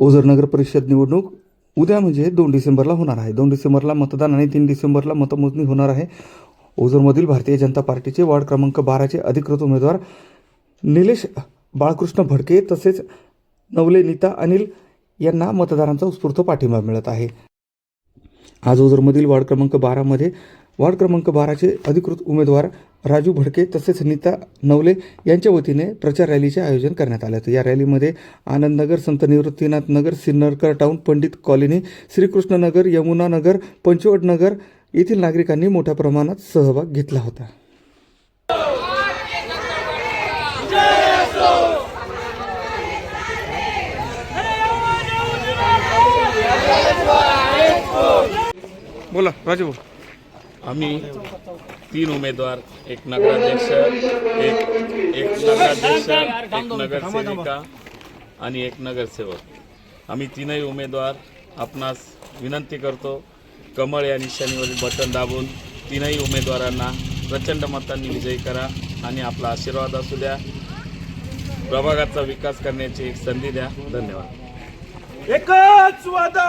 ओझर नगर परिषद निवडणूक उद्या म्हणजे दोन डिसेंबरला होणार आहे. दोन डिसेंबरला मतदान आणि तीन डिसेंबरला मतमोजणी होणार आहे. ओझरमधील भारतीय जनता पार्टीचे वार्ड क्रमांक बाराचे अधिकृत उमेदवार निलेश बाळकृष्ण भडके तसेच नवले नीता अनिल यांना मतदारांचा उत्स्फूर्त पाठिंबा मिळत आहे. आज ओझरमधील वार्ड क्रमांक बारामध्ये वार्ड क्रमांक बाराचे अधिकृत उमेदवार राजू भडके तसेच नीता नवले यांच्या वतीने प्रचार रॅलीचे आयोजन करण्यात आले होते. या रॅलीमध्ये आनंदनगर संत निवृत्तीनाथ नगर सिन्नरकर टाऊन पंडित कॉलनी श्रीकृष्णनगर यमुनानगर पंचवटनगर येथील नागरिकांनी मोठ्या प्रमाणात सहभाग घेतला होता. बोला राजू आम्ही तीन उमेदवार एक नगराध्यक्ष एक एक नगराध्यक्ष एक नगरसेविका आणि एक नगरसेवक. आम्ही तीनही उमेदवार आपणास विनंती करतो कमळ या निशाणीवरील बटन दाबून तीनही उमेदवारांना प्रचंड मतांनी विजयी करा आणि आपला आशीर्वाद असू द्या. प्रभागाचा विकास करण्याची एक संधी द्या. धन्यवाद. एकच वादा!